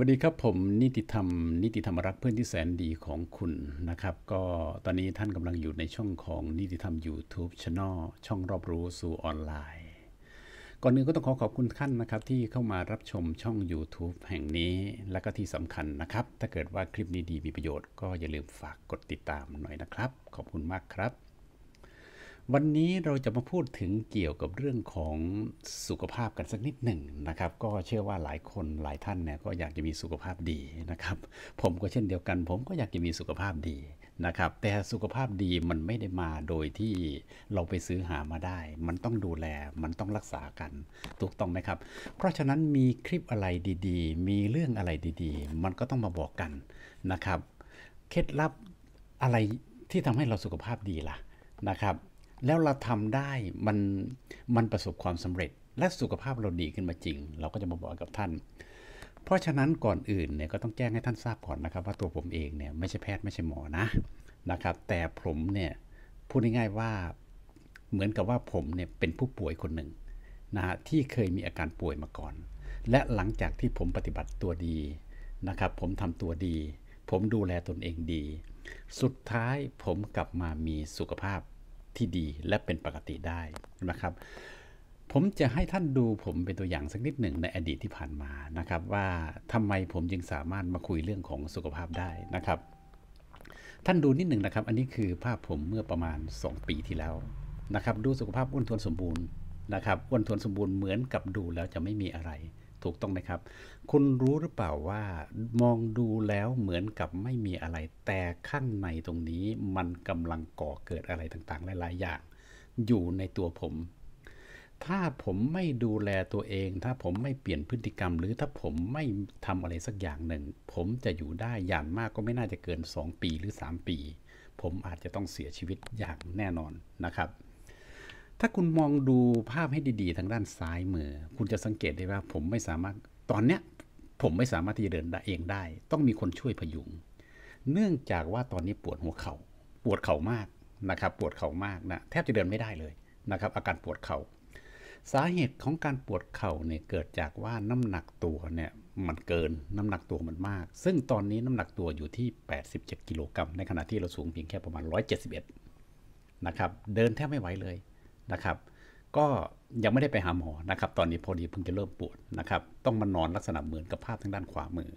วัสดีครับผมนิติธรรม นิติธรรมรักเพื่อนที่แสนดีของคุณนะครับ ก็ตอนนี้ท่านกำลังอยู่ในช่องของนิติธรรม YouTube Channel ช่องรอบรู้สู่ออนไลน์ ก่อนอื่นก็ต้องขอขอบคุณท่านนะครับ ที่เข้ามารับชมช่อง YouTube แห่งนี้ และก็ที่สำคัญนะครับ ถ้าเกิดว่าคลิปนี้ดีมีประโยชน์ก็อย่าลืมฝากกดติดตามหน่อยนะครับ ขอบคุณมากครับ วันนี้เราจะมาพูดถึงเกี่ยวกับเรื่องของสุขภาพกันสักนิดหนึ่งนะครับ ก็เชื่อว่าหลายคนหลายท่านเนี่ยก็อยากจะมีสุขภาพดีนะครับ ผมก็เช่นเดียวกัน ผมก็อยากจะมีสุขภาพดีนะครับ แต่สุขภาพดีมันไม่ได้มาโดยที่เราไปซื้อหามาได้ มันต้องดูแลมันต้องรักษากันถูกต้องไหมครับ เพราะฉะนั้นมีคลิปอะไรดีๆ มีเรื่องอะไรดีๆ มันก็ต้องมาบอกกันนะครับ เคล็ดลับอะไรที่ทำให้เราสุขภาพดีล่ะนะครับ แล้วเราทำได้มันมันประสบความสำเร็จ และสุขภาพเราดีขึ้นมาจริง เราก็จะมาบอกกับท่าน เพราะฉะนั้นก่อนอื่นเนี่ยก็ต้องแจ้งให้ท่านทราบก่อนนะครับ ว่าตัวผมเองเนี่ยไม่ใช่แพทย์ไม่ใช่หมอนะนะครับ แต่ผมเนี่ยพูดง่ายๆว่าเหมือนกับว่าผมเนี่ยเป็นผู้ป่วยคนหนึ่งนะฮะที่เคยมีอาการป่วยมาก่อน และหลังจากที่ผมปฏิบัติตัวดีนะครับ ผมทำตัวดี ผมดูแลตนเองดี สุดท้ายผมกลับมามีสุขภาพ ที่ดีและเป็นปกติได้นะครับ ผมจะให้ท่านดูผมเป็นตัวอย่างสักนิดหนึ่งในอดีตที่ผ่านมานะครับ ว่าทำไมผมจึงสามารถมาคุยเรื่องของสุขภาพได้นะครับ ท่านดูนิดหนึ่งนะครับ อันนี้คือภาพผมเมื่อประมาณ 2 ปีที่แล้วนะครับ ดูสุขภาพอ้วนท้วนสมบูรณ์นะครับอ้วนท้วนสมบูรณ์เหมือนกับดูแล้วจะไม่มีอะไร ถูกต้องไหมครับ คุณรู้หรือเปล่าว่ามองดูแล้วเหมือนกับไม่มีอะไร แต่ข้างในตรงนี้มันกำลังก่อเกิดอะไรต่างๆ หลาย ๆ อย่าง อยู่ในตัวผม ถ้าผมไม่ดูแลตัวเอง ถ้าผมไม่เปลี่ยนพฤติกรรม หรือถ้าผมไม่ทำอะไรสักอย่างหนึ่ง ผมจะอยู่ได้อย่างมากก็ไม่น่าจะเกิน 2 ปีหรือ 3 ปี ผมอาจจะต้องเสียชีวิตอย่างแน่นอนนะครับ ถ้าคุณมองดูภาพให้ดีๆ ทางด้านซ้ายมือ คุณจะสังเกตได้ว่าผมไม่สามารถตอนเนี้ยผมไม่สามารถที่จะเดินได้เองได้ ต้องมีคนช่วยพยุง เนื่องจากว่าตอนนี้ปวดหัวเขา่าปวดเข่ามากนะครับ ปวดเข่ามากนะแทบจะเดินไม่ได้เลยนะครับ อาการปวดเขา่าสาเหตุของการปวดเข่าเนี่ยเกิดจากว่าน้ำหนักตัวเนี่ยมันเกินน้ำหนักตัวมันมาก ซึ่งตอนนี้น้ำหนักตัวอยู่ที่ 87 กิโลกรัมในขณะที่เราสูงเพียงแค่ประมาณ 171 นะครับ เดินแทบไม่ไหวเลย นะครับ ก็ยังไม่ได้ไปหาหมอนะครับ ตอนนี้พอดีเพิ่งจะเริ่มปวดนะครับ ต้องมานอนลักษณะเหมือนกับภาพทางด้านขวามือ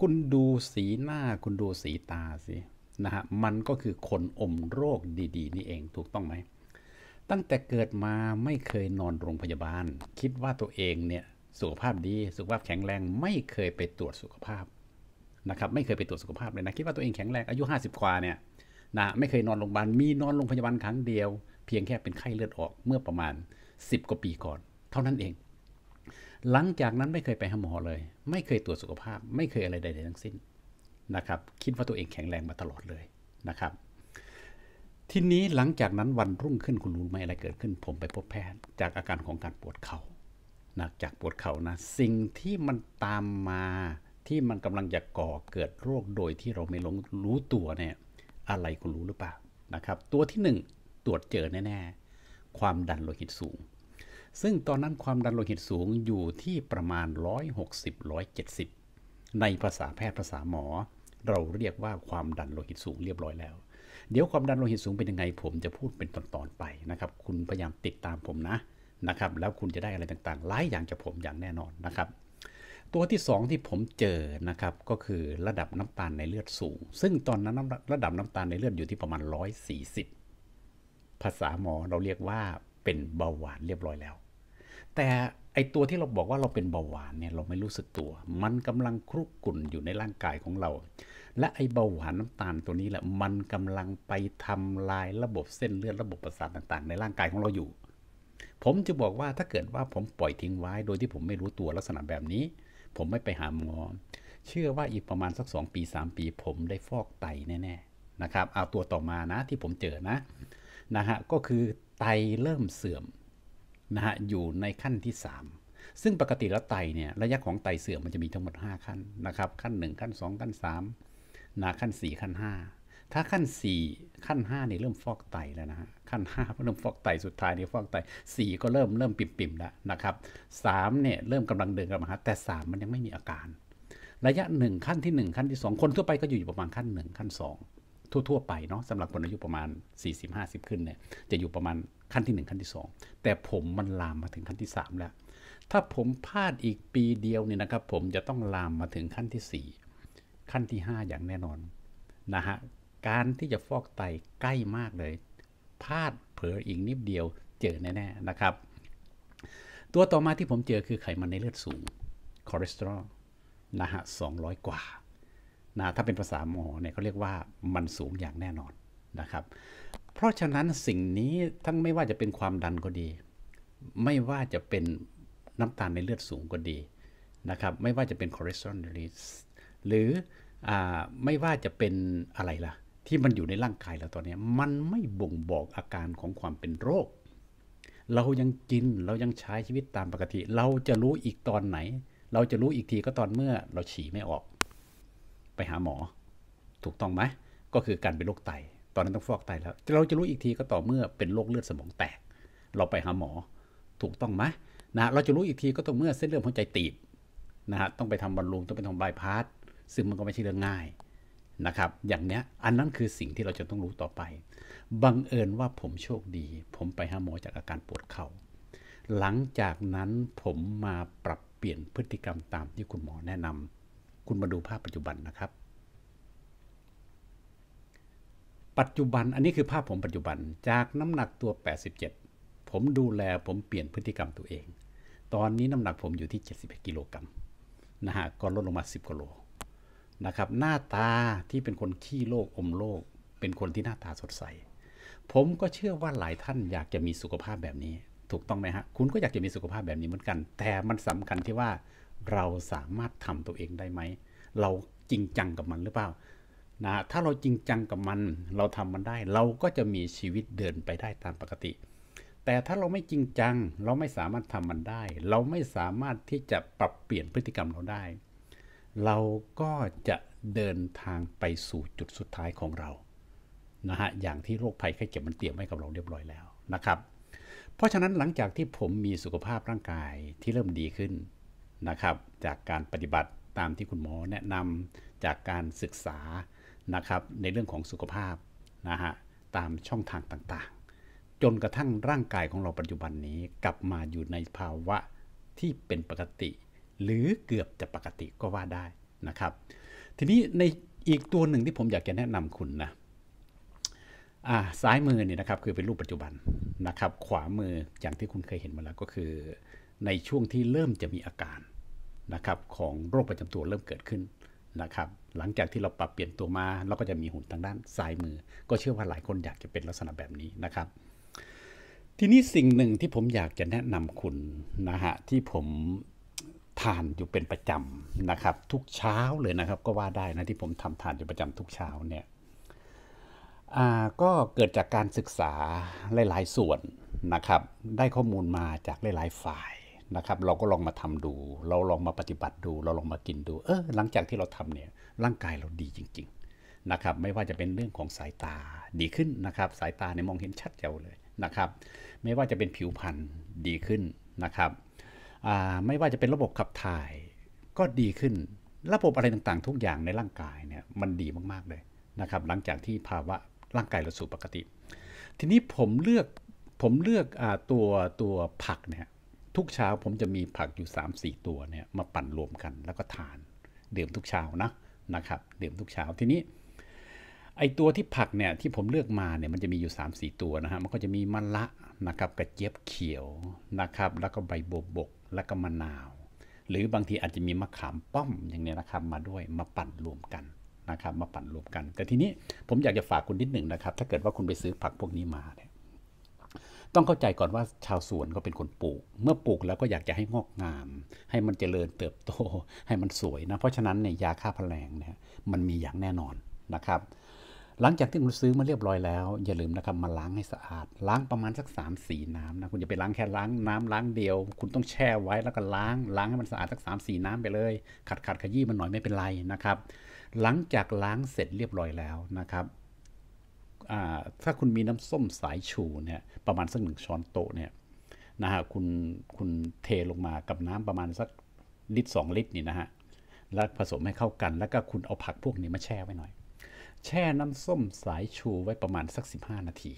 คุณดูสีหน้าคุณดูสีตาสินะฮะมันก็คือคนอมโรคดีๆ นี่เองถูกต้องไหม ตั้งแต่เกิดมาไม่เคยนอนโรงพยาบาล คิดว่าตัวเองเนี่ยสุขภาพดีสุขภาพแข็งแรงไม่เคยไปตรวจสุขภาพนะครับไม่เคยไปตรวจสุขภาพเลยนะคิดว่าตัวเองแข็งแรงอายุ 50กว่าเนี่ยนะไม่เคยนอนโรงพยาบาลมีนอนโรงพยาบาลครั้งเดียว เพียงแค่เป็นไข้เลือดออกเมื่อประมาณ 10 กว่าปีก่อน เท่านั้นเอง หลังจากนั้นไม่เคยไปหาหมอเลย ไม่เคยตรวจสุขภาพ ไม่เคยอะไรใดๆทั้งสิ้นนะครับ คิดว่าตัวเองแข็งแรงมาตลอดเลยนะครับ ทีนี้หลังจากนั้นวันรุ่งขึ้นคุณรู้ไหมอะไรเกิดขึ้น ผมไปพบแพทย์จากอาการของการปวดเขา่านะจากปวดเข่านะ สิ่งที่มันตามมาที่มันกำลังจะก่อเกิดโรคโดยที่เราไม่ลงรู้ตัวเนี่ยอะไรคุณรู้หรือเปล่านะครับ ตัวที่หนึ่ง ตรวจเจอแน่ๆ ความดันโลหิตสูง ซึ่งตอนนั้นความดันโลหิตสูงอยู่ที่ประมาณ 160-170 ในภาษาแพทย์ภาษาหมอ เราเรียกว่าความดันโลหิตสูงเรียบร้อยแล้ว เดี๋ยวความดันโลหิตสูงเป็นยังไงผมจะพูดเป็นตอนๆไปนะครับ คุณพยายามติดตามผมนะนะครับ แล้วคุณจะได้อะไรต่างๆ หลายอย่างจากผมอย่างแน่นอนนะครับตัวที่ 2 ที่ผมเจอนะครับก็คือระดับน้ำตาลในเลือดสูง ซึ่งตอนนั้นระดับน้ำตาลในเลือดอยู่ที่ประมาณ 140 ภาษาหมอเราเรียกว่าเป็นเบาหวานเรียบร้อยแล้ว แต่ไอตัวที่เราบอกว่าเราเป็นเบาหวานเนี่ยเราไม่รู้สึกตัว มันกำลังครุกรุ่นอยู่ในร่างกายของเรา และไอเบาหวานน้ำตาลตัวนี้แหละมันกำลังไปทำลายระบบเส้นเลือดระบบประสาทต่างๆ ในร่างกายของเราอยู่ ผมจะบอกว่าถ้าเกิดว่าผมปล่อยทิ้งไว้ โดยที่ผมไม่รู้ตัวลักษณะแบบนี้ ผมไม่ไปหาหมอ เชื่อว่าอีกประมาณสัก 2 ปี 3 ปี ผมได้ฟอกไตแน่ๆนะครับเอาตัวต่อมานะที่ผมเจอนะ นะฮะก็คือไตเริ่มเสื่อมนะฮะอยู่ในขั้นที่ 3 ซึ่งปกติแล้วไตเนี่ยระยะของไตเสื่อมมันจะมีทั้งหมด 5 ขั้นนะครับขั้น 1 ขั้น 2 ขั้น3นะขั้น 4 ขั้น 5 ถ้าขั้น 4 ขั้น5เนี่ยเริ่มฟอกไตแล้วนะฮะขั้น5เริ่มฟอกไตสุดท้ายนี่ฟอกไต 4 ก็เริ่มเริ่มปิ่มๆแล้วนะครับ3เนี่ยเริ่มกำลังเดินกลับมาแต่ 3 มันยังไม่มีอาการ ระยะหนึ่งขั้นที่หนึ่งขั้นที่สองคนทั่วไปก็อยู่ประมาณขั้นหนึ่งขั้นสอง ทั่ว ๆ ไปเนาะสำหรับคนอายุประมาณ 40-50 ขึ้นเนี่ยจะอยู่ประมาณขั้นที่ 1 ขั้นที่ 2 แต่ผมมันลามมาถึงขั้นที่ 3 แล้ว ถ้าผมพลาดอีกปีเดียวเนี่ยนะครับ ผมจะต้องลามมาถึงขั้นที่ 4 ขั้นที่ 5 อย่างแน่นอนนะฮะการที่จะฟอกไตใกล้มากเลยพลาดเผลออีกนิดเดียวเจอแน่ๆนะครับ ตัวต่อมาที่ผมเจอคือไขมันในเลือดสูงคอเลสเตอรอลนะฮะ200 กว่า นะถ้าเป็นภาษาหมอเนี่ยเขาเรียกว่ามันสูงอย่างแน่นอนนะครับ เพราะฉะนั้นสิ่งนี้ทั้งไม่ว่าจะเป็นความดันก็ดี ไม่ว่าจะเป็นน้ำตาลในเลือดสูงก็ดีนะครับ ไม่ว่าจะเป็นคอเลสเตอรอลหรืออไม่ว่าจะเป็นอะไรล่ะ ที่มันอยู่ในร่างกายเราตอนนี้ มันไม่บ่งบอกอาการของความเป็นโรค เรายังกินเรายังใช้ชีวิตตามปกติ เราจะรู้อีกตอนไหน เราจะรู้อีกทีก็ตอนเมื่อเราฉี่ไม่ออก ไปหาหมอ ถูกต้องไหมก็คือการเป็นโรคไต ตอนนั้นต้องฟอกไตแล้วเราจะรู้อีกทีก็ต่อเมื่อเป็นโรคเลือดสมองแตก เราไปหาหมอ ถูกต้องไหมนะเราจะรู้อีกทีก็ต่อเมื่อเส้นเลือดหัวใจตีบนะฮะต้องไปทำบอลลูนต้องไปทำบายพาสซึ่งมันก็ไม่ใช่เรื่องง่ายนะครับ อย่างเนี้ยอันนั้นคือสิ่งที่เราจะต้องรู้ต่อไป บังเอิญว่าผมโชคดี ผมไปหาหมอจากอาการปวดเขา่า หลังจากนั้นผมมาปรับเปลี่ยนพฤติกรรมตามที่คุณหมอแนะนำ คุณมาดูภาพปัจจุบันนะครับ ปัจจุบันอันนี้คือภาพผมปัจจุบันจากน้ำหนักตัว 87 ผมดูแลผมเปลี่ยนพฤติกรรมตัวเอง ตอนนี้น้ำหนักผมอยู่ที่ 71 กิโลกรัมนะฮะก็ลดลงมา 10กิโลนะครับหน้าตาที่เป็นคนขี้โลกอมโลก เป็นคนที่หน้าตาสดใส ผมก็เชื่อว่าหลายท่านอยากจะมีสุขภาพแบบนี้ ถูกต้องไหมฮะ คุณก็อยากจะมีสุขภาพแบบนี้เหมือนกัน แต่มันสำคัญที่ว่า เราสามารถทำตัวเองได้ไหม เราจริงจังกับมันหรือเปล่านะถ้าเราจริงจังกับมัน เราทำมันได้ เราก็จะมีชีวิตเดินไปได้ตามปกติ แต่ถ้าเราไม่จริงจัง เราไม่สามารถทำมันได้ เราไม่สามารถที่จะปรับเปลี่ยนพฤติกรรมเราได้ เราก็จะเดินทางไปสู่จุดสุดท้ายของเรานะฮะอย่างที่โรคภัยไข้เจ็บมันเตรียมไว้กับเราเรียบร้อยแล้วนะครับ เพราะฉะนั้นหลังจากที่ผมมีสุขภาพร่างกายที่เริ่มดีขึ้น นะครับ จากการปฏิบัติตามที่คุณหมอแนะนำจากการศึกษานะครับ ในเรื่องของสุขภาพนะฮะตามช่องทางต่างๆ จนกระทั่งร่างกายของเราปัจจุบันนี้กลับมาอยู่ในภาวะที่เป็นปกติ หรือเกือบจะปกติก็ว่าได้นะครับ ทีนี้ในอีกตัวหนึ่งที่ผมอยากจะแนะนำคุณนะซ้ายมือเนี่ยนะครับคือเป็นรูปปัจจุบันนะครับ ขวามืออย่างที่คุณเคยเห็นมาแล้วก็คือ ในช่วงที่เริ่มจะมีอาการนะครับของโรคประจำตัวเริ่มเกิดขึ้นนะครับหลังจากที่เราปรับเปลี่ยนตัวมาเราก็จะมีหุ่นทางด้านซ้ายมือ ก็เชื่อว่าหลายคนอยากจะเป็นลักษณะแบบนี้นะครับ ทีนี้สิ่งหนึ่งที่ผมอยากจะแนะนำคุณนะฮะที่ผมทานอยู่เป็นประจำนะครับ ทุกเช้าเลยนะครับ ก็ว่าได้นะที่ผมทำทานอยู่ประจำทุกเช้าเนี่ยก็เกิดจากการศึกษาหลาย ๆ ส่วนนะครับ ได้ข้อมูลมาจากหลาย ๆ ฝ่าย นะครับ เราก็ลองมาทำดู เราลองมาปฏิบัติดู เราลองมากินดู เออหลังจากที่เราทำเนี่ยร่างกายเราดีจริง ๆนะครับ ไม่ว่าจะเป็นเรื่องของสายตาดีขึ้นนะครับ สายตาเนี่ยมองเห็นชัดเจวเลยนะครับ ไม่ว่าจะเป็นผิวพรรณดีขึ้นนะครับไม่ว่าจะเป็นระบบขับถ่ายก็ดีขึ้น ระบบอะไรต่างๆ ทุกอย่างในร่างกายเนี่ยมันดีมากๆเลยนะครับ หลังจากที่ภาวะร่างกายเราสู่ปกติ ทีนี้ผมเลือกผมเลือกอตัวตัวผักเนี่ย ทุกเช้าผมจะมีผักอยู่ 3-4 ตัวเนี่ยมาปั่นรวมกันแล้วก็ทานดื่มทุกเช้านะนะครับดื่มทุกเช้าทีนี้ ไอตัวที่ผักเนี่ยที่ผมเลือกมาเนี่ยมันจะมีอยู่ 3-4 ตัวนะฮะมันก็จะมีมะละนะครับกระเจี๊ยบเขียวนะครับ แล้วก็ใบบัวบกแล้วก็มะนาว หรือบางทีอาจจะมีมะขามป้อมอย่างเนี้ยนะครับมาด้วยมาปั่นรวมกันนะครับ มาปั่นรวมกัน แต่ทีนี้ผมอยากจะฝากคุณนิดหนึ่งนะครับ ถ้าเกิดว่าคุณไปซื้อผักพวกนี้มาเนี่ย ต้องเข้าใจก่อนว่าชาวสวนก็เป็นคนปลูก เมื่อปลูกแล้วก็อยากจะให้งอกงาม ให้มันเจริญเติบโต ให้มันสวยนะ เพราะฉะนั้นเนี่ยยาฆ่าแมลงเนี่ยมันมีอย่างแน่นอนนะครับ หลังจากที่คุณซื้อมาเรียบร้อยแล้ว อย่าลืมนะครับมาล้างให้สะอาด ล้างประมาณสัก3ามสีน้ำนะคุณจะไปล้างแค่ล้างน้ำล้างเดียว คุณต้องแช่ไว้แล้วก็ล้างล้างให้มันสะอาดสัก3ามสีน้ำไปเลย ขัดขัดขยี้มันหน่อยไม่เป็นไรนะครับ หลังจากล้างเสร็จเรียบร้อยแล้วนะครับ ถ้าคุณมีน้ำส้มสายชูเนี่ยประมาณสักหนึ่งช้อนโต๊ะเนี่ยนะฮะคุณคุณเทลงมากับน้ำประมาณสักลิตรสองลิตรนี่นะฮะแล้วผสมให้เข้ากัน แล้วก็คุณเอาผักพวกนี้มาแช่ไว้หน่อย แช่น้ำส้มสายชูไว้ประมาณสัก 15 นาที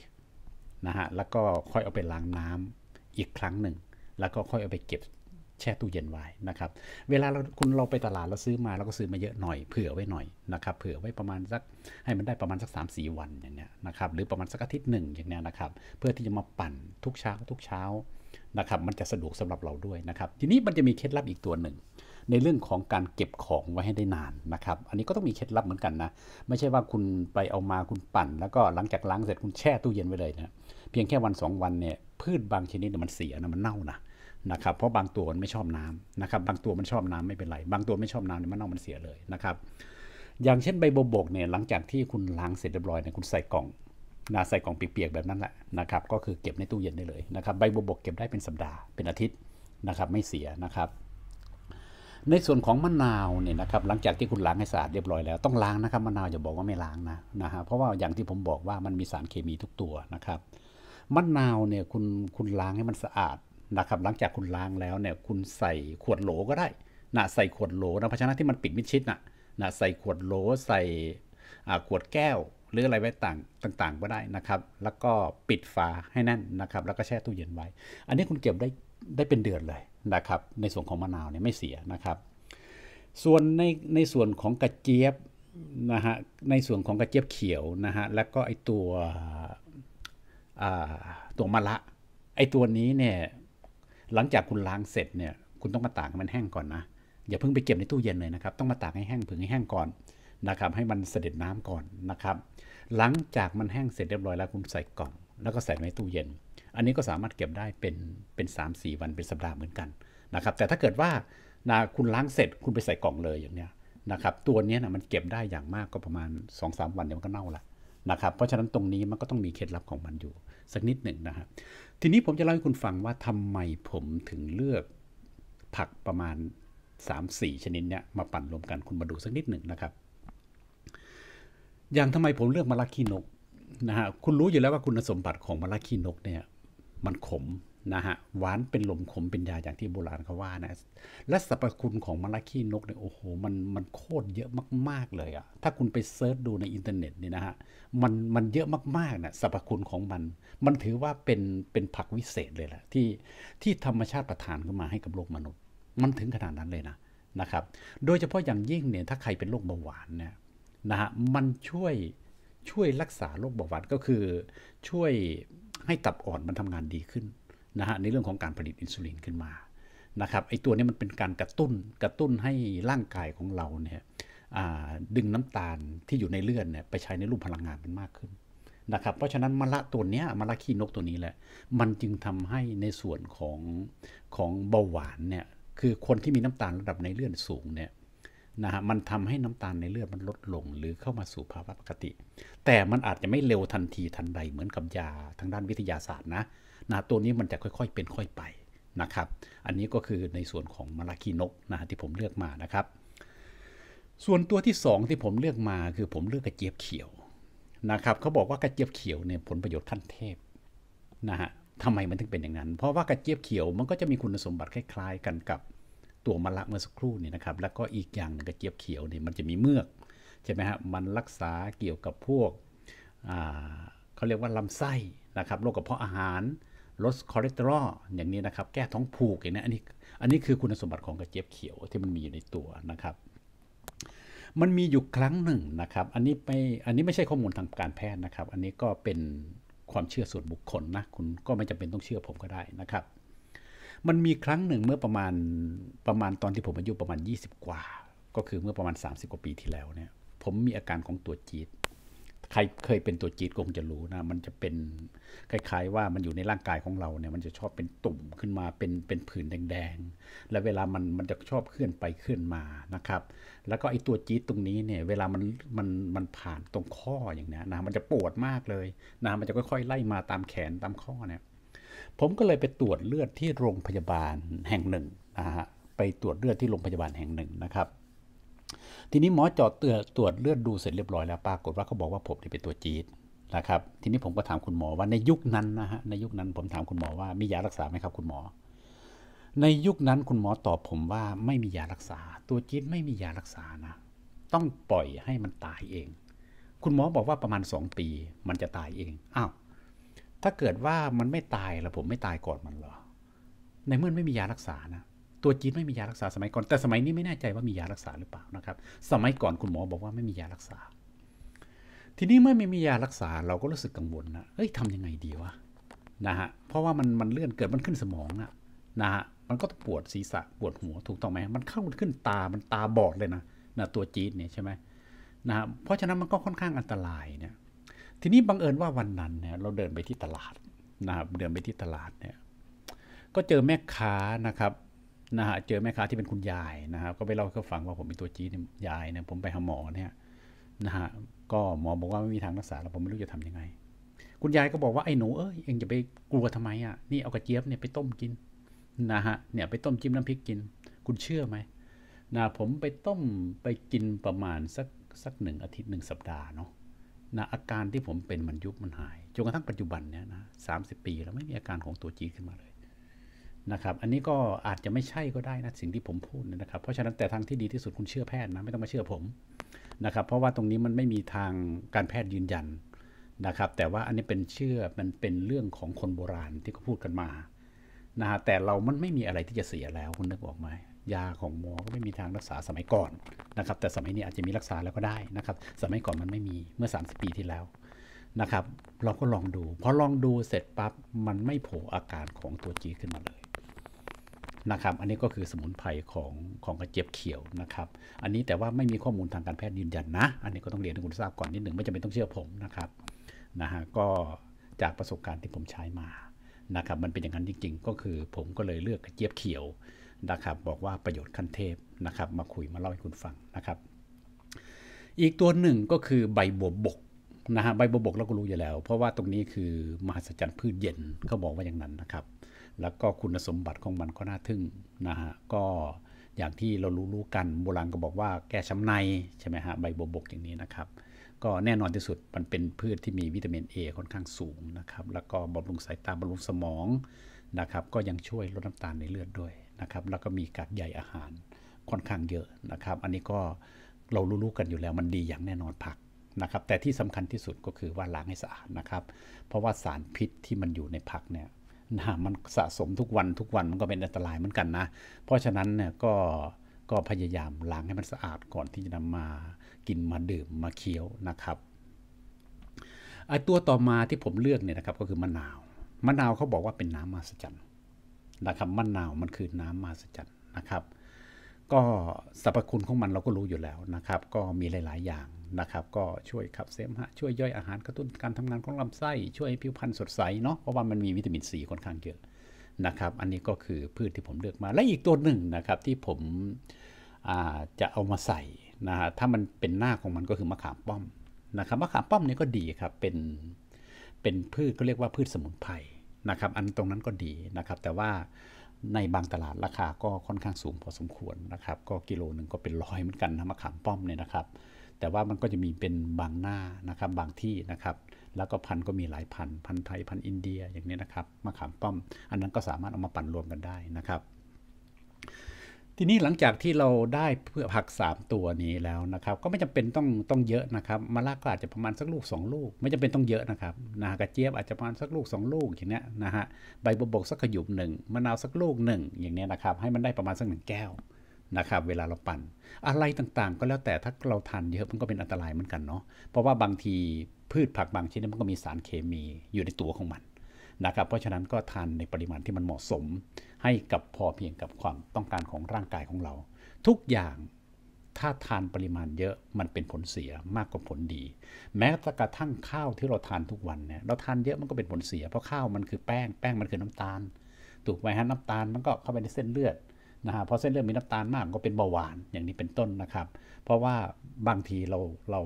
นะฮะแล้วก็ค่อยเอาไปล้างน้ำอีกครั้งหนึ่งแล้วก็ค่อยเอาไปเก็บ แช่ตู้เย็นไว้นะครับ เวลาเราคุณเราไปตลาดเราซื้อมาเราก็ซื้อมาเยอะหน่อยเผื่อไว้หน่อยนะครับเผื่อไว้ประมาณสักให้มันได้ประมาณสัก3 4วันอย่างเนี้ยนะครับหรือประมาณสักอาทิตย์หนึ่งอย่างเนี้ยนะครับ เพื่อที่จะมาปั่นทุกเช้าทุกเช้านะครับมันจะสะดวกสำหรับเราด้วยนะครับ ทีนี้มันจะมีเคล็ดลับอีกตัวหนึ่ง ในเรื่องของการเก็บของไว้ให้ได้นานนะครับ อันนี้ก็ต้องมีเคล็ดลับเหมือนกันนะ ไม่ใช่ว่าคุณไปเอามาคุณปั่น แล้วก็หลังจากล้างเสร็จคุณแช่ตู้เย็นไว้เลยนะเพียงแค่วัน 2 วันเนี่ยพืชบางชนิดมันเสียนะมันเน่านะ นะครับเพราะบางตัวมันไม่ชอบน้ำนะครับบางตัวมันชอบน้ำไม่เป็นไร บางตัวไม่ชอบน้ำเนี่ยมันเน่ามันเสียเลยนะครับอย่างเช่นใบโบบกเนี่ยหลังจากที่คุณล้างเสร็จเรียบร้อยเนี่ยคุณใส่กล่องนะใส่กล่องเปียกๆแบบนั้นแหละนะครับก็คือเก็บในตู้เย็นได้เลยนะครับใบโบบกเก็บได้เป็นสัปดาห์เป็นอาทิตย์นะครับไม่เสียนะครับในส่วนของมะนาวเนี่ยนะครับหลังจากที่คุณล้างให้สะอาดเรียบร้อยแล้วต้องล้างนะครับมะนาวอย่าบอกว่าไม่ล้างนะนะฮะเพราะว่าอย่างที่ผมบอกว่ามันมีสารเคมีทุกตัวนะครับมะนาวเนี่ยคุณคุณล้างให้มันสะอาด นะครับหลังจากคุณล้างแล้วเนี่ยคุณใส่ขวดโหลก็ได้นะใส่ขวดโหลนะภาชนะที่มันปิดมิดชิดนะนะใส่ขวดโหลใส่ขวดแก้วหรืออะไรไว้ต่างต่างๆก็ได้นะครับ แล้วก็ปิดฝาให้แน่นนะครับ แล้วก็แช่ตู้เย็นไว้ อันนี้คุณเก็บได้ได้เป็นเดือนเลยนะครับ ในส่วนของมะนาวเนี่ยไม่เสียนะครับ ส่วนในในส่วนของกระเจี๊ยบนะฮะในส่วนของกระเจี๊ยบเขียวนะฮะแล้วก็ไอตัวตัวมะละไอตัวนี้เนี่ย หลังจากคุณล้างเสร็จเนี่ยคุณต้องมาตากให้มันแห้งก่อนนะอย่าเพิ่งไปเก็บในตู้เย็นเลยนะครับ ต้องมาตากให้แห้งผึ่งให้แห้งก่อนนะครับ ให้มันเสด็จน้ำก่อนนะครับ หลังจากมันแห้งเสร็จเรียบร้อยแล้วคุณใส่กล่อง แล้วก็ใส่ในตู้เย็น อันนี้ก็สามารถเก็บได้เป็นเป็นสามสี่วันเป็นสัปดาห์เหมือนกันนะครับ แต่ถ้าเกิดว่านะคุณล้างเสร็จคุณไปใส่กล่องเลยอย่างเนี้ยนะครับ ตัวนี้นะมันเก็บได้อย่างมากก็ประมาณ2อสวันเดี๋ยวมันก็เน่าละนะครับ เพราะฉะนั้นตรงนี้มันก็ต้องมีเคล็ดลับของมันอยู่สักนิดหนึ่งนะฮะ ทีนี้ผมจะเล่าให้คุณฟังว่าทำไมผมถึงเลือกผักประมาณ 3-4 ชนิดเนี้ยมาปั่นรวมกันคุณมาดูสักนิดหนึ่งนะครับ อย่างทำไมผมเลือกมะระขี้นกนะฮะคุณรู้อยู่แล้วว่าคุณสมบัติของมะระขี้นกเนี่ยมันขม นะฮะหวานเป็นลมขมเป็นยาอย่างที่โบราณเขาว่านะและสรรพคุณของมะระขี้นกเนี่ยโอ้โหมันมันโคตรเยอะมาก ๆ เลยอะถ้าคุณไปเซิร์ชดูในอินเทอร์เน็ตเนี่ยนะฮะมันมันเยอะมากๆนะสรรพคุณของมัน มันถือว่าเป็นเป็นผักวิเศษเลยแหละที่ที่ธรรมชาติประทานขึ้นมาให้กับโลกมนุษย์ มันถึงขนาดนั้นเลยนะนะครับ โดยเฉพาะอย่างยิ่งเนี่ยถ้าใครเป็นโรคเบาหวานเนี่ยนะฮะมันช่วยช่วยรักษาโรคเบาหวานก็คือช่วยให้ตับอ่อนมันทำงานดีขึ้น นะฮะในเรื่องของการผลิตอินซูลินขึ้นมานะครับไอตัวนี้มันเป็นการกระตุ้นกระตุ้นให้ร่างกายของเราเนี่ยดึงน้ำตาลที่อยู่ในเลือดเนี่ยไปใช้ในรูปพลังงานมันมากขึ้นนะครับเพราะฉะนั้นมะละตัวนี้มะละขี้นกตัวนี้แหละ มันจึงทำให้ในส่วนของของเบาหวานเนี่ยคือคนที่มีน้ำตาลระดับในเลือดสูงเนี่ยนะฮะมันทำให้น้ำตาลในเลือดมันลดลงหรือเข้ามาสู่ภาวะปกติ แต่มันอาจจะไม่เร็วทันทีทันใดเหมือนกับยาทางด้านวิทยาศาสตร์นะ นะตัวนี้มันจะค่อยๆเป็นค่อยไปนะครับ อันนี้ก็คือในส่วนของมะระคีนกนะที่ผมเลือกมานะครับ ส่วนตัวที่ 2 ที่ผมเลือกมาคือผมเลือกกระเจี๊ยบเขียวนะครับเขาบอกว่ากระเจี๊ยบเขียวเนี่ยผลประโยชน์ขั้นเทพนะฮะทำไมมันถึงเป็นอย่างนั้น เพราะว่ากระเจี๊ยบเขียวมันก็จะมีคุณสมบัติคล้าย ๆ กันกับตัวมะละเมื่อสักครู่นี่นะครับ แล้วก็อีกอย่างนึงกระเจี๊ยบเขียวเนี่ยมันจะมีเมือกใช่ไหมฮะมันรักษาเกี่ยวกับพวกเขาเรียกว่าลำไส้นะครับโรคกระเพาะอาหาร ลดคอเลสเตอรอลอย่างนี้นะครับ แก้ท้องผูกอย่างนี้อันนี้อันนี้คือคุณสมบัติของกระเจี๊ยบเขียวที่มันมีอยู่ในตัวนะครับ มันมีอยู่ครั้งหนึ่งนะครับ อันนี้ไม่อันนี้ไม่ใช่ข้อมูลทางการแพทย์นะครับ อันนี้ก็เป็นความเชื่อส่วนบุคคลนะคุณก็ไม่จำเป็นต้องเชื่อผมก็ได้นะครับ มันมีครั้งหนึ่งเมื่อประมาณประมาณตอนที่ผมอายุประมาณ 20 กว่า ก็คือเมื่อประมาณ 30 กว่าปีที่แล้วเนี่ย ผมมีอาการของตัวจี๊ด ใครเคยเป็นตัวจีดคงจะรู้นะ มันจะเป็นคล้าย ๆ ว่ามันอยู่ในร่างกายของเราเนี่ย มันจะชอบเป็นตุ่มขึ้นมาเป็นเป็นผื่นแดงๆ แล้วเวลามันมันจะชอบเคลื่อนไปเคลื่อนมานะครับ แล้วก็ไอ้ตัวจีดตรงนี้เนี่ย เวลามันมันมันผ่านตรงข้ออย่างนี้นะมันจะปวดมากเลยนะมันจะค่อยๆไล่มาตามแขนตามข้อเนี่ย ผมก็เลยไปตรวจเลือดที่โรงพยาบาลแห่งหนึ่งนะฮะไปตรวจเลือดที่โรงพยาบาลแห่งหนึ่งนะครับ ทีนี้หมอจอดเตือตรวจเลือดดูเสร็จเรียบร้อยแล้วปรากฏว่าเขาบอกว่าผมเป็นตัวจี๊ดนะครับทีนี้ผมก็ถามคุณหมอว่าในยุคนั้นนะฮะในยุคนั้นผมถามคุณหมอว่ามียารักษาไหมครับคุณหมอ ในยุคนั้นคุณหมอตอบผมว่าไม่มียารักษา ตัวจี๊ดไม่มียารักษานะ ต้องปล่อยให้มันตายเอง คุณหมอบอกว่าประมาณสองปี มันจะตายเองอ้าวถ้าเกิดว่ามันไม่ตายแล้วผมไม่ตายก่อนมันเหรอในเมื่อไม่มียารักษานะ ตัวจี๊ดไม่มียารักษาสมัยก่อน แต่สมัยนี้ไม่แน่ใจว่ามียารักษาหรือเปล่านะครับ สมัยก่อนคุณหมอบอกว่าไม่มียารักษา ทีนี้เมื่อไม่มียารักษาเราก็รู้สึกกังวลนะเอ้ยทำยังไงดีวะนะฮะเพราะว่ามันมันเลื่อนเกิดมันขึ้นสมองนะนะฮะมันก็ปวดศีรษะปวดหัวถูกต้องไหมมันเข้าขึ้นตามันตาบอดเลยนะนะตัวจี๊ดเนี่ยใช่ไหมนะฮะเพราะฉะนั้นมันก็ค่อนข้างอันตรายเนี่ยทีนี้บังเอิญว่าวันนั้นเนี่ยเราเดินไปที่ตลาดนะครับเดินไปที่ตลาดเนี่ยก็เจอแม่ค้านะครับ นะฮะเจอแม่ค้าที่เป็นคุณยายนะครับ ก็ไปเล่าเขาฟังว่าผมเป็นตัวจี๊ดเนี่ยายเนี่ยผมไปหาหมอเนี่ยนะฮะก็หมอบอกว่าไม่มีทางรักษาแล้วผมไม่รู้จะทำยังไง คุณยายก็บอกว่าไอ้หนูเอ้ยเองจะไปกลัวทำไมอะนี่เอากระเจี๊ยบเนี่ยไปต้มกินนะฮะเนี่ยไปต้มจิ้มน้ำพริกกิน คุณเชื่อไหมนะผมไปต้มไปกินประมาณสักสักหนึ่งอาทิตย์หนึ่งสัปดาห์เนาะนะอาการที่ผมเป็นมันยุบมันหายจนกระทั่งปัจจุบันเนี่ยนะสามสิบปีแล้วไม่มีอาการของตัวจีดขึ้นมาเลย นะครับ อันนี้ก็อาจจะไม่ใช่ก็ได้นะสิ่งที่ผมพูดนะครับ เพราะฉะนั้นแต่ทางที่ดีที่สุดคุณเชื่อแพทย์นะไม่ต้องมาเชื่อผมนะครับ เพราะว่าตรงนี้มันไม่มีทางการแพทย์ยืนยันนะครับ แต่ว่าอันนี้เป็นเชื่อมันเป็นเรื่องของคนโบราณที่เขาพูดกันมานะฮะแต่เรามันไม่มีอะไรที่จะเสียแล้วคุณนึกออกไหมยาของหมอก็ไม่มีทางรักษาสมัยก่อนนะครับ แต่สมัยนี้อาจจะมีรักษาแล้วก็ได้นะครับ สมัยก่อนมันไม่มีเมื่อ 30 ปีที่แล้วนะครับ เราก็ลองดูพอลองดูเสร็จปั๊บมันไม่โผล่อาการของตัวจีขึ้นมาเลย นะครับ อันนี้ก็คือสมุนไพรของของกระเจี๊ยบเขียวนะครับ อันนี้แต่ว่าไม่มีข้อมูลทางการแพทย์ยืนยันนะ อันนี้ก็ต้องเรียนให้คุณทราบก่อนนิดหนึ่งไม่จำเป็นต้องเชื่อผมนะครับนะฮะก็จากประสบการณ์ที่ผมใช้มานะครับ มันเป็นอย่างนั้นจริง ๆ ก็คือผมก็เลยเลือกกระเจี๊ยบเขียวนะครับ บอกว่าประโยชน์ขั้นเทพนะครับ มาคุยมาเล่าให้คุณฟังนะครับ อีกตัวหนึ่งก็คือใบบัวบกนะฮะใบบัวบกเราก็รู้อยู่แล้ว เพราะว่าตรงนี้คือมหัศจรรย์พืชเย็นเขาบอกว่าอย่างนั้นนะครับ แล้วก็คุณสมบัติของมันก็น่าทึ่งนะฮะก็อย่างที่เรารู้ๆกันโบราณก็บอกว่าแก้ช้ำในใช่ไหมฮะใบบัวบกอย่างนี้นะครับ ก็แน่นอนที่สุดมันเป็นพืชที่มีวิตามิน A ค่อนข้างสูงนะครับ แล้วก็บำรุงสายตาบำรุงสมองนะครับ ก็ยังช่วยลดน้ำตาลในเลือดด้วยนะครับ แล้วก็มีกากใยอาหารค่อนข้างเยอะนะครับ อันนี้ก็เรารู้ๆกันอยู่แล้วมันดีอย่างแน่นอนผักนะครับ แต่ที่สำคัญที่สุดก็คือว่าล้างให้สะอาดนะครับ เพราะว่าสารพิษที่มันอยู่ในผักเนี่ย นะมันสะสมทุกวันทุกวันมันก็เป็นอันตรายเหมือนกันนะ เพราะฉะนั้นเนี่ยก็ก็พยายามล้างให้มันสะอาดก่อนที่จะนำมากินมาดื่มมาเคี้ยวนะครับไอตัวต่อมาที่ผมเลือกเนี่ยนะครับก็คือมะนาว มะนาวเขาบอกว่าเป็นน้ำมาสจันนะครับมะนาวมันคือน้ำมาสจันนะครับ ก็สรรพคุณของมันเราก็รู้อยู่แล้วนะครับ ก็มีหลาย ๆ อย่างนะครับ ก็ช่วยขับเสมหะช่วยย่อยอาหารกระตุ้นการทำงานของลำไส้ ช่วยให้ผิวพรรณสดใสเนาะเพราะว่ามันมีวิตามินซีค่อนข้างเยอะนะครับ อันนี้ก็คือพืชที่ผมเลือกมา และอีกตัวหนึ่งนะครับที่ผมจะเอามาใส่นะฮะถ้ามันเป็นหน้าของมันก็คือมะขามป้อมนะครับมะขามป้อมนี่ก็ดีครับเป็นเป็นพืชก็เรียกว่าพืชสมุนไพรนะครับ อันตรงนั้นก็ดีนะครับ แต่ว่า ในบางตลาดราคาก็ค่อนข้างสูงพอสมควรนะครับ ก็กิโลหนึ่งก็เป็นร้อยเหมือนกันนะมะขามป้อมเนี่ยนะครับ แต่ว่ามันก็จะมีเป็นบางหน้านะครับบางที่นะครับ แล้วก็พันก็มีหลายพัน พันไทยพันอินเดียอย่างนี้นะครับมะขามป้อม อันนั้นก็สามารถเอามาปั่นรวมกันได้นะครับ ทีนี้หลังจากที่เราได้เพื่อผัก 3 ตัวนี้แล้วนะครับ ก็ไม่จำเป็นต้องต้องเยอะนะครับมะละก็อาจจะประมาณสักลูก 2 ลูก ไม่จำเป็นต้องเยอะนะครับนะกระเจี๊ยบอาจจะประมาณสักลูก 2 ลูกอย่างเนี้ยนะฮะใบบัวบกสักขยุบหนึ่งมะนาวสักลูกหนึ่งอย่างเนี้ยนะครับ ให้มันได้ประมาณสักหนึ่งแก้วนะครับเวลาเราปั่นอะไรต่างๆ ก็แล้วแต่ถ้าเราทานเยอะมันก็เป็นอันตรายเหมือนกันเนาะเพราะว่าบางทีพืชผักบางชนิดมันก็มีสารเคมีอยู่ในตัวของมันนะครับเพราะฉะนั้นก็ทานในปริมาณที่มันเหมาะสม ให้กับพอเพียงกับความต้องการของร่างกายของเรา ทุกอย่างถ้าทานปริมาณเยอะมันเป็นผลเสียมากกว่าผลดี แม้กระทั่งข้าวที่เราทานทุกวันเนี่ยเราทานเยอะมันก็เป็นผลเสีย เพราะข้าวมันคือแป้งแป้งมันคือน้ำตาล ถูกไหมฮะน้ำตาลมันก็เข้าไปในเส้นเลือดนะฮะพอเส้นเลือดมีน้ำตาลมากก็เป็นเบาหวานอย่างนี้เป็นต้นนะครับ เพราะว่าบางทีเราเรา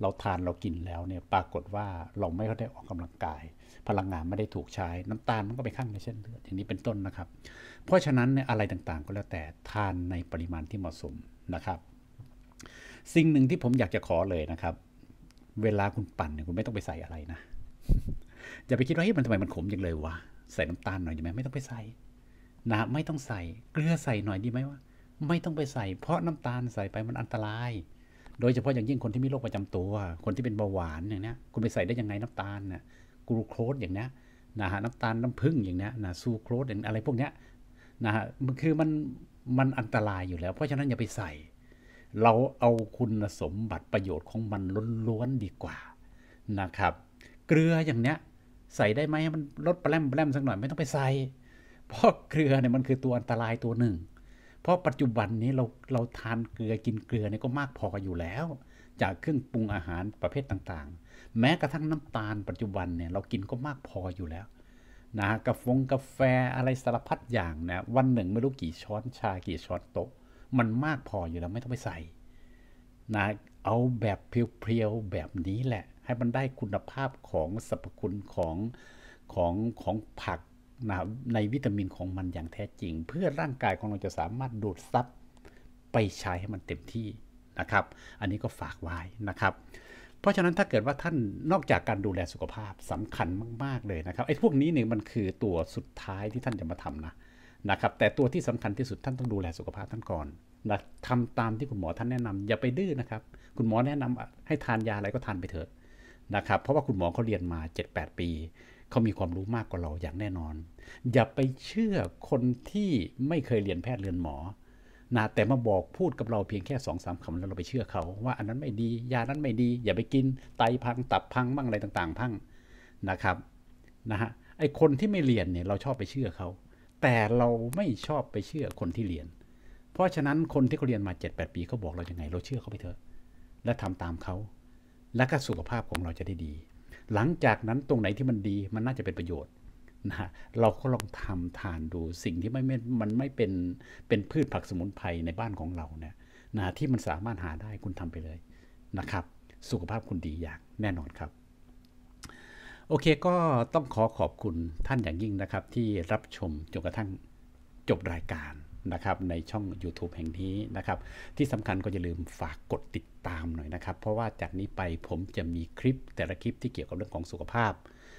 เราทานเรากินแล้วเนี่ยปรากฏว่าเราไม่ได้ออกกำลังกาย พลังงานไม่ได้ถูกใช้ น้ำตาลมันก็ไปข้างในเส้นเลือดอย่างนี้เป็นต้นนะครับ เพราะฉะนั้นเนี่ยอะไรต่างๆ ก็แล้วแต่ทานในปริมาณที่เหมาะสมนะครับ สิ่งหนึ่งที่ผมอยากจะขอเลยนะครับ เวลาคุณปั่นเนี่ยคุณไม่ต้องไปใส่อะไรนะอย่าไปคิดว่าเฮ้ยมันทำไมมันขมจังเลยวะใส่น้ำตาลหน่อยใช่ไหมไม่ต้องไปใส่นะไม่ต้องใส่เกลือใส่หน่อยดีไหมวะไม่ต้องไปใส่ เพราะน้ำตาลใส่ไปมันอันตราย โดยเฉพาะอย่างยิ่งคนที่มีโรคประจำตัว คนที่เป็นเบาหวานอย่างนี้คุณไปใส่ได้ยังไงน้ำตาลน่ะกลูโคสอย่างนี้นะฮะน้ำตาลน้ำผึ้งอย่างนี้นะซูโครสอย่างอะไรพวกเนี้ยนะฮะมันคือมันมันอันตรายอยู่แล้ว เพราะฉะนั้นอย่าไปใส่ เราเอาคุณสมบัติประโยชน์ของมันล้วนๆดีกว่านะครับ เกลืออย่างเนี้ยใส่ได้ไหมมันลดแปรมแปรมสักหน่อยไม่ต้องไปใส่เพราะเกลือเนี่ยมันคือตัวอันตรายตัวหนึ่ง ราะปัจจุบันนี้เราเราทานเกลือกินเกลือเนี่ยก็มากพออยู่แล้ว จากเครื่องปรุงอาหารประเภทต่างๆ แม้กระทั่งน้ำตาลปัจจุบันเนี่ยเรากินก็มากพออยู่แล้วนะกาแฟกาแฟอะไรสารพัดอย่างนะวันหนึ่งไม่รู้กี่ช้อนชากี่ช้อนโต๊ะ มันมากพออยู่แล้วไม่ต้องไปใส่นะเอาแบบเพียวๆแบบนี้แหละ ให้มันได้คุณภาพของสรรพคุณของของของผัก นะในวิตามินของมันอย่างแท้จริง เพื่อร่างกายของเราจะสามารถดูดซับไปใช้ให้มันเต็มที่นะครับ อันนี้ก็ฝากไว้นะครับ เพราะฉะนั้นถ้าเกิดว่าท่านนอกจากการดูแลสุขภาพสำคัญมาก ๆเลยนะครับไอ้พวกนี้เนี่ยมันคือตัวสุดท้ายที่ท่านจะมาทำนะนะครับ แต่ตัวที่สำคัญที่สุดท่านต้องดูแลสุขภาพท่านก่อนนะทำตามที่คุณหมอท่านแนะนำอย่าไปดื้อนะครับ คุณหมอแนะนำให้ทานยาอะไรก็ทานไปเถอะนะครับ เพราะว่าคุณหมอเขาเรียนมา 7-8 ปี เขามีความรู้มากกว่าเราอย่างแน่นอน อย่าไปเชื่อคนที่ไม่เคยเรียนแพทย์เรียนหมอนะแต่มาบอกพูดกับเราเพียงแค่สองสามคำแล้วเราไปเชื่อเขา ว่าอันนั้นไม่ดี ยานั้นไม่ดี อย่าไปกินไตพังตับพังบ้างอะไรต่างๆ พังนะครับนะฮะไอคนที่ไม่เรียนเนี่ยเราชอบไปเชื่อเขา แต่เราไม่ชอบไปเชื่อคนที่เรียน เพราะฉะนั้นคนที่เขาเรียนมา 7-8 ปีเขาบอกเราอย่างไง เราเชื่อเขาไปเถอะ และทำตามเขา แล้วก็สุขภาพของเราจะได้ดี หลังจากนั้นตรงไหนที่มันดีมันน่าจะเป็นประโยชน์นะเราก็ลองทำทานดูสิ่งที่ไม่มันไม่เป็นเป็นพืชผักสมุนไพรในบ้านของเราเนี่ยนะที่มันสามารถหาได้คุณทำไปเลยนะครับ สุขภาพคุณดีอย่างแน่นอนครับ โอเคก็ต้องขอขอบคุณท่านอย่างยิ่งนะครับ ที่รับชมจนกระทั่งจบรายการ นะครับในช่อง YouTube แห่งนี้นะครับ ที่สำคัญก็อย่าลืมฝากกดติดตามหน่อยนะครับ เพราะว่าจากนี้ไปผมจะมีคลิปแต่ละคลิปที่เกี่ยวกับเรื่องของสุขภาพ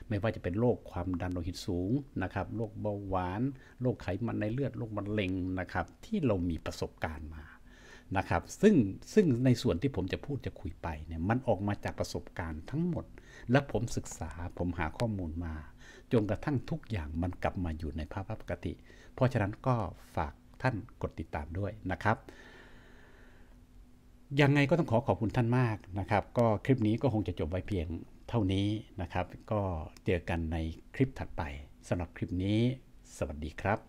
ไม่ว่าจะเป็นโรคความดันโลหิตสูงนะครับโรคเบาหวานโรคไขมันในเลือดโรคมะเร็งนะครับ ที่เรามีประสบการณ์มานะครับซึ่งซึ่งในส่วนที่ผมจะพูดจะคุยไปเนี่ยมันออกมาจากประสบการณ์ทั้งหมด และผมศึกษาผมหาข้อมูลมาจนกระทั่งทุกอย่างมันกลับมาอยู่ในภาวะปกติ เพราะฉะนั้นก็ฝาก ท่านกดติดตามด้วยนะครับ ยังไงก็ต้องขอขอบคุณท่านมากนะครับ ก็คลิปนี้ก็คงจะจบไว้เพียงเท่านี้นะครับ ก็เจอกันในคลิปถัดไปสำหรับคลิปนี้ สวัสดีครับ